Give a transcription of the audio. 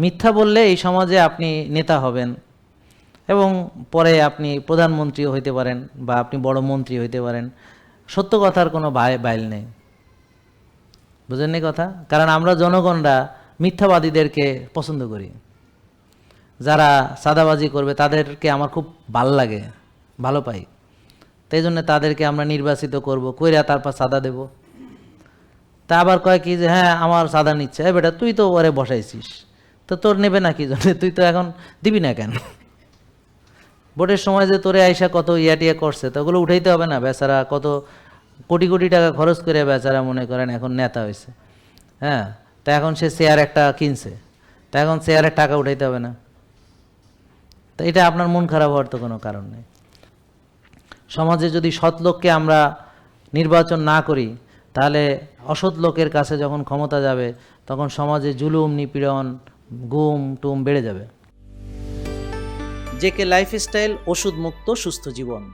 মিথ্যা বললে এই সমাজে আপনি নেতা হবেন এবং পরে আপনি প্রধানমন্ত্রী হইতে পারেন বা আপনি বড় মন্ত্রী হইতে পারেন। সত্য কথার কোনো বাই- বাইল নেই। বুঝেননি কথা? কারণ আমরা জনগণরা মিথ্যাবাদীদেরকে পছন্দ করি। যারা সাদাবাজি করবে তাদেরকে আমার খুব ভালো লাগে, ভালো পাই। তাই জন্য তাদেরকে আমরা নির্বাচিত করব, কইরা তারপর সাদা দেব। তা আবার কয় কি যে হ্যাঁ আমার সাদা নিচ্ছে বেটা, তুই তো ওরে বসাইছিস। তো তোর নেবে না কি জন্য? তুই তো এখন দিবি না কেন? ভোটের সময় যে তোরে আইসা কত ইয়া টিয়া করছে, তো ওগুলো উঠাইতে হবে না বেচারা। কত কোটি কোটি টাকা খরচ করে বেচারা মনে করেন এখন নেতা হয়েছে হ্যাঁ? তা এখন সে শেয়ার একটা কিনছে। তা এখন শেয়ারের টাকা উঠাইতে হবে না। তো এটা আপনার মন খারাপ হওয়ার তো কোনো কারণ নেই। সমাজে যদি সৎ লোককে আমরা নির্বাচন না করি, তাহলে অসৎ লোকের কাছে যখন ক্ষমতা যাবে, তখন সমাজে জুলুম, নিপীড়ন গুম টুম বেড়ে যাবে। জেকে লাইফস্টাইল ওষুধ মুক্ত সুস্থ জীবন।